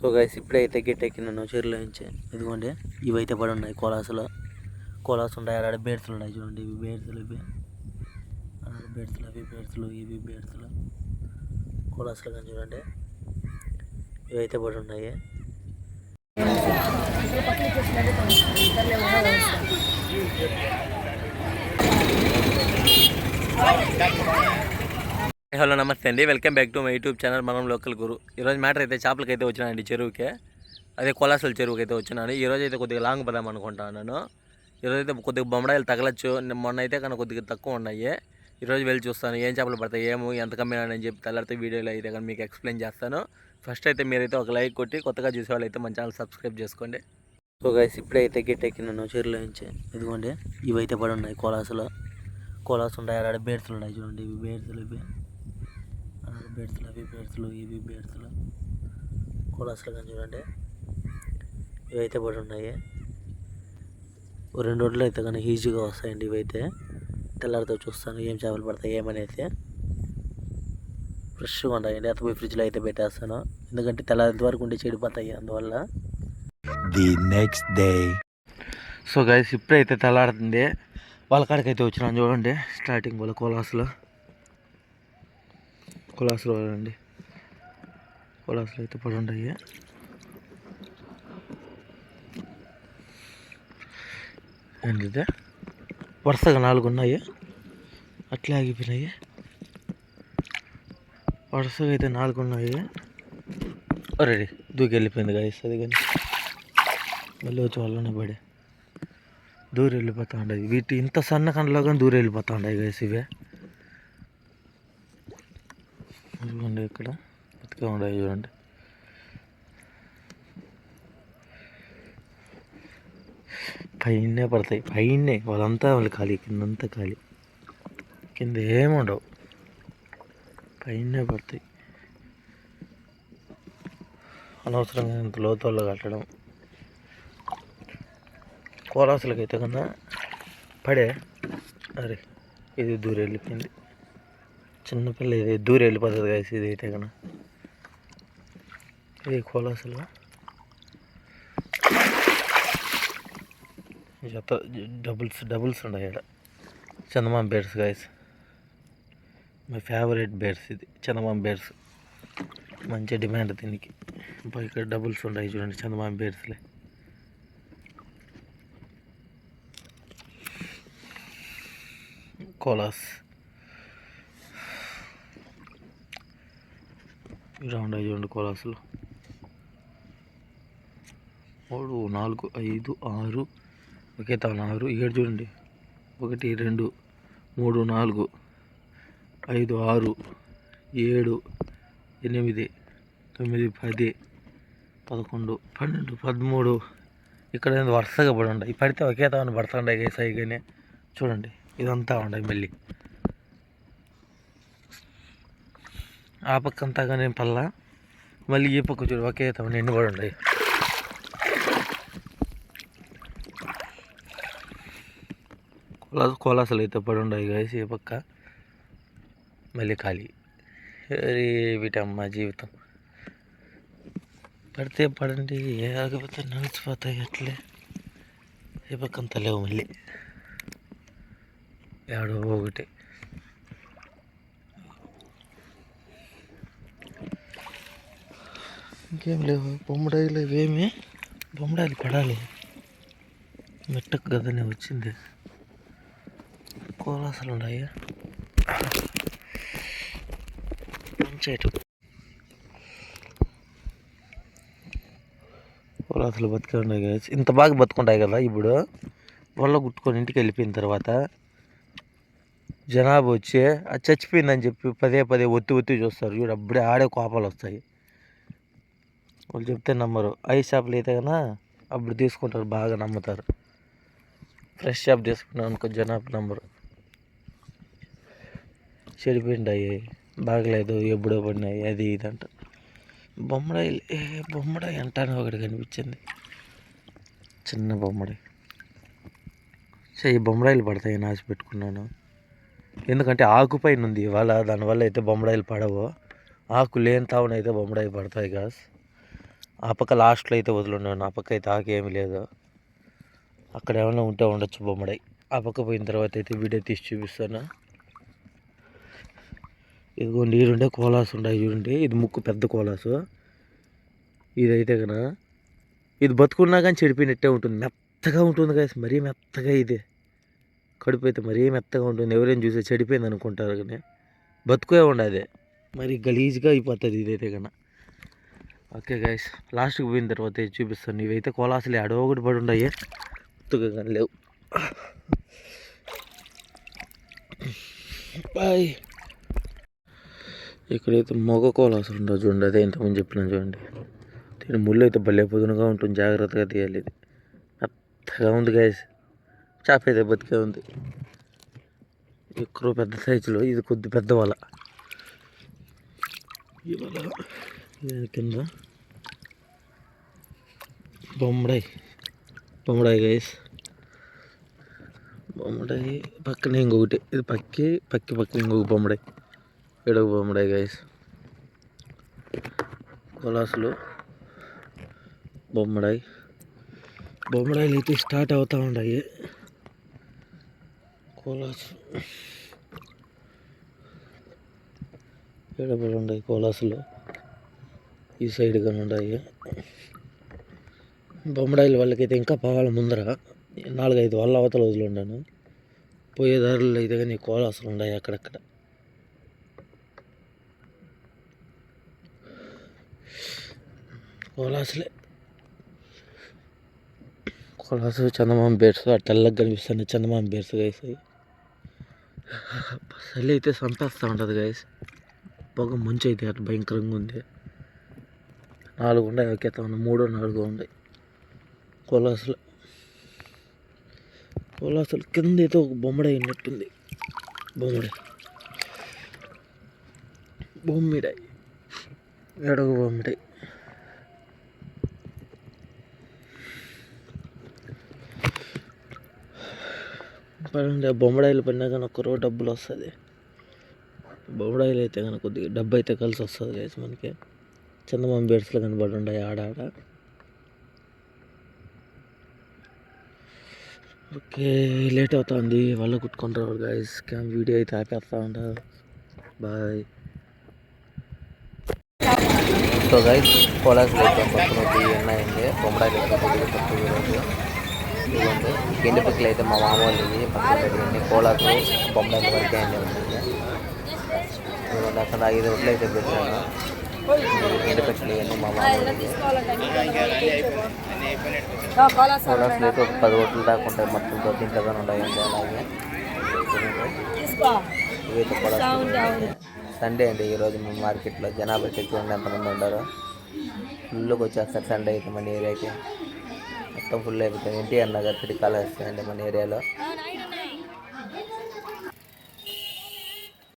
So guys ఇప్పుడైతే గెట్ గిట్ ఎక్కినాను చెరువులో నుంచి ఇదిగోండి ఇవైతే పడి ఉన్నాయి కోలాసులో. కోలాస్ ఉన్నాయి అలాడ బేడ్స్లు ఉన్నాయి చూడండి ఇవి బేడ్స్లు ఇవి. అలాడ బేడ్స్లు అవి బేడ్స్లు ఇవి బేడ్స్లు కోలాసులు కానీ చూడండి ఇవైతే పడి ఉన్నాయి. హలో నమస్తే అండి. Welcome back to my YouTube channel మనం లోకల్ గురు ఈరోజు మ్యాటర్ అయితే చేపలకి అయితే వచ్చినానండి చెరువుకే. అదే కొలాసల చెరువుకి అయితే వచ్చినాను. ఈరోజు అయితే కొద్దిగా లాంగ్ పదాం అనుకుంటున్నాను ఈరోజు అయితే కొద్దిగా బొమ్మడాయిలు తగలచ్చు. మొన్న అయితే కానీ కొద్దిగా తక్కువ ఉన్నాయి. ఈరోజు వెళ్ళి చూస్తాను. ఏం చేపలు పడతాయి ఏమో ఎంత కమ్మినానని చెప్పి తెల్లారితే వీడియోలో అయితే కానీ మీకు ఎక్స్ప్లెయిన్ చేస్తాను. ఫస్ట్ అయితే మీరైతే ఒక లైక్ కొట్టి కొత్తగా చూసే వాళ్ళు అయితే మన ఛానల్ సబ్స్క్రైబ్ చేసుకోండి. సో గైస్ ఇప్పుడైతే గెట్ గిట్ ఎక్కినాను. చెరువులో నుంచి. ఇదిగోండి ఇవి అయితే పడి ఉన్నాయి కోలాసులో. కోలాస్ ఉన్నాయి ఆడ బేడ్స్లు ఉన్నాయి చూడండి. ఇవి బేడ్స్లు ఇవి. బేడ్స్లు అవి బేడ్స్లు ఇవి బేడ్స్లు కోలాసులు కానీ చూడండి. ఇవి అయితే పడి ఉన్నాయి రెండు రోజులు అయితే కానీ ఈజీగా వస్తాయండి ఇవైతే. తెల్లారితో చూస్తాను ఏం చేపలు పడతాయి ఏమని అయితే. ఫ్రెష్గా ఉంటాయండి. అత పోయి ఫ్రిడ్జ్లో అయితే పెట్టేస్తాను. ఎందుకంటే తెల్లారి వరకు ఉండి చెడిపోతాయి అందువల్ల. The next day. So guys ఇప్పుడైతే తెల్లారుతుంది. వాళ్ళ కాడికైతే వచ్చినాను చూడండి. స్టార్టింగ్ వాళ్ళ కోలాసులో. కులాసులు అండి కులాసులు అయితే పడి ఉంటాయి ఏంటిదే? వరుసగా నాలుగు ఉన్నాయి. అట్లే ఆగిపోయినాయి. వరుసగా అయితే నాలుగు ఉన్నాయి. రెడీ దూకి వెళ్ళిపోయింది గైస్ అది కానీ. మళ్ళీ వచ్చి వాళ్ళనే పడే. దూరం వెళ్ళిపోతూ ఉండేది వీటి ఇంత సన్న కండలో కానీ దూరం వెళ్ళిపోతూ ఉండేవి గైస్ ఇవే. ఇదిగోండి ఇక్కడ? బతికే ఉండేవి చూడండి. పైనే పడతాయి. పైనే వాళ్ళంతా వాళ్ళు ఖాళీ. కిందంతా ఖాళీ. కింద ఏముండవు పైనే పడతాయి. అనవసరంగా ఇంత లోతుల్లో కట్టడం. కోలాసులకి అయితే కన్నా పడే. అరే ఇది దూరం వెళ్ళిపోయింది చిన్నపిల్ల ఇది దూరం వెళ్ళిపోతుంది కాసి ఇది అయితే కన్నా ఇది కోలాసులు జత డబుల్స్ డబుల్స్ ఉన్నాయి ఇక్కడ Chandamama beds guys my favourite beds ఇది చందమామ బేడ్స్ మంచి డిమాండ్ దీనికి. ఇక్కడ డబుల్స్ ఉన్నాయి చూడండి చందమామ బేడ్స్లే కోలాస్. ఇలా ఉన్నాయి చూడండి కోలాసులు మూడు నాలుగు ఐదు ఆరు ఒకే తాను ఆరు ఏడు చూడండి. ఒకటి రెండు మూడు నాలుగు ఐదు ఆరు ఏడు ఎనిమిది తొమ్మిది పది పదకొండు పన్నెండు పదమూడు. ఇక్కడ వరుసగా పడి ఉన్నాయి పడితే ఒకే తాను పడుతుండే సైగానే చూడండి. ఇదంతా ఉన్నాయి మళ్ళీ. ఆ పక్క అంతా కానీ పల్ల. మళ్ళీ ఈ పక్క చూడు ఒకే తమ ఎన్ని కూడా ఉన్నాయి. కోలాసలు అయితే పడి ఉన్నాయి కాసి ఈ పక్క. మళ్ళీ ఖాళీ. అరే వీటమ్మ జీవితం. పడితే పడండి ఆగిపోతే నడిచిపోతాయి అట్లే. ఈ పక్క అంతా లేవు మళ్ళీ. ఏడో ఒకటి. ఇంకేం లేవు. బొమ్మడాయిలు ఇవేమి? బొమ్మడాయిలు పడాలి. మెట్టకు కదనే వచ్చింది. కోలాసలు ఉన్నాయి? మంచి కోలాసలు బతికే ఉన్నాయి కదా. ఇంత బాగా బతుకుంటాయి కదా ఇప్పుడు. వల్ల గుట్టుకొని ఇంటికి వెళ్ళిపోయిన తర్వాత జనాభా వచ్చి అది చచ్చిపోయిందని చెప్పి పదే పదే ఒత్తి ఒత్తి చూస్తారు. చూడు అప్పుడే ఆడే కోపాలు వస్తాయి. వాళ్ళు చెప్తే నమ్మరు. ఐస్ షాపులు అయితే కన్నా అప్పుడు తీసుకుంటారు బాగా నమ్ముతారు. ఫ్రెష్ షాప్ తీసుకున్నాం అనుకో జనాభా నమ్మరు. చెడిపోయిండాయి బాగలేదు ఎప్పుడో పడినాయి అది ఇది అంట. బొమ్మడాయి ఏ బొమ్మడాయి అంటాను ఒకటి కనిపించింది. చిన్న బొమ్మడి సో ఈ బొమ్మడాయిలు పడతాయి నాసి పెట్టుకున్నాను. ఎందుకంటే ఆకు పైన ఉంది ఇవాళ దానివల్ల అయితే బొమ్మడాయిలు పడవు. ఆకు లేని తావునైతే బొమ్మడాయి పడతాయి గాస్. ఆ పక్క లాస్ట్లో అయితే వదిలిన్నాను. ఆ పక్క అయితే ఆకేమీ లేదు. అక్కడ ఏమైనా ఉంటే ఉండొచ్చు బొమ్మడై. ఆ పక్క పోయిన తర్వాత అయితే వీడియో తీసి చూపిస్తాను. ఇదిగోండి ఈడుండే కోలాసు ఉండే చూడండి. ఇది ముక్కు పెద్ద కోలాసు. ఇదైతే కన ఇది బతుకున్నా కానీ చెడిపోయినట్టే ఉంటుంది. మెత్తగా ఉంటుంది కదా మరీ మెత్తగా ఇది. కడుపు అయితే మరీ మెత్తగా ఉంటుంది. ఎవరైనా చూసే చెడిపోయింది అనుకుంటారు కానీ బతుకే ఉండదు. మరి గలీజ్గా అయిపోతుంది ఇదైతే కన్నా ఓకే గైస్ లాస్ట్కి పోయిన తర్వాత ఇది చూపిస్తాను. ఇవైతే కోలాసులు అడవ ఒకటి పడి ఉన్నాయి ఉత్తుగా కానీ లేవు బాయ్. ఇక్కడైతే మొగ కోలాసులు ఉండవు చూడండి అదే ఇంతకుముందు చెప్పినాను చూడండి. దీని ముళ్ళు అయితే భలే పొదునుగా ఉంటుంది జాగ్రత్తగా తీయాలి ఇది. మెత్తగా ఉంది గైస్ చేప అయితే బతికే ఉంది. ఎక్కువ పెద్ద సైజులో ఇది కొద్ది పెద్ద వల. ఈ వల. కింద బొమ్మడాయి బొమ్మడాయి గైస్ బొమ్మడాయి పక్కనే ఇంకొకటి ఇది పక్కి పక్కి పక్క ఇంకొక బొమ్మడాయి ఏడవ బొమ్మడాయి గైస్ కొలాసులు బొమ్మడాయి బొమ్మడాయిలు అయితే స్టార్ట్ అవుతూ ఉన్నాయి కోలాసు ఎడబడి ఉన్నాయి కోలాసులు ఈ సైడ్ కానీ ఉన్నాయి. బొమ్మడాయిల వాళ్ళకైతే ఇంకా పోవాలి ముందర నాలుగైదు వాళ్ళ అవతల వదిలి ఉండాను. పోయే దారిలో అయితే కానీ కోలాసులు ఉన్నాయి అక్కడక్కడ. కోలాసులే. కోలాసు చందమామ బేర్స్ ఆ తెల్లగా కనిపిస్తుంది చందమామ బేర్స్ గైస్ చలి అయితే సంపేస్తూ ఉంటుంది గైస్ పొగ మంచి అయితే అటు భయంకరంగా ఉంది. నాలుగు ఉన్నాయి. ఒకే తన మూడు నాలుగు ఉన్నాయి. కొలాసులు. కొలాసులు కింద అయితే ఒక బొమ్మడాయి ఉన్నట్టుంది బొమ్మడాయి బొమ్మిడాయి ఎడగ బొమ్మిడాయి పడండి ఆ బొమ్మడాయిలు పడినా కానీ ఒక్క రోజు డబ్బులు వస్తుంది. బొమ్మడాయిలు అయితే కనుక కొద్దిగా డబ్బు అయితే కలిసి వస్తుంది లేదు మనకి. చందమామ బేడ్స్లో కనబడి ఉన్నాయి ఆడాడ ఓకే లేట్ అవుతుంది వాళ్ళు కుట్టుకుంటారు గైస్ క్యామ్ వీడియో అయితే ఆపేస్తా ఉంటారు బాయ్ సో గైస్ కోలాసులు అయితే పక్కన ఉన్నాయండి బొమ్మడాయిలు అయితే కొద్దిగా తక్కువ ఈరోజు పిక్కలు అయితే మా మామ వాళ్ళది పక్కన పెట్టుకోండి కోలాకు బొమ్మడాయిల వరకే అండి ఉంటుంది అక్కడ ఐదు రోడ్లు అయితే పెట్టాను. గిండి ఇవన్నీ మా మామ అయితే ఒక పది ఓట్లు దాకా ఉంటాయి మొత్తం దొడ్డింతగా ఉన్నాయండి అలాగే ఇవైతే కోలాసులు సండే అండి ఈరోజు మా మార్కెట్లో జనాభా అయితే చూడండి ఎంతమంది ఉన్నారు ఫుల్గా వచ్చేస్తారు సండే అయితే మన ఏరియాకి. మొత్తం ఫుల్ అయిపోతుంది. ఎన్టీఆర్ నగర్ త్రీ కాలేజ్ వస్తుందండి మన ఏరియాలో.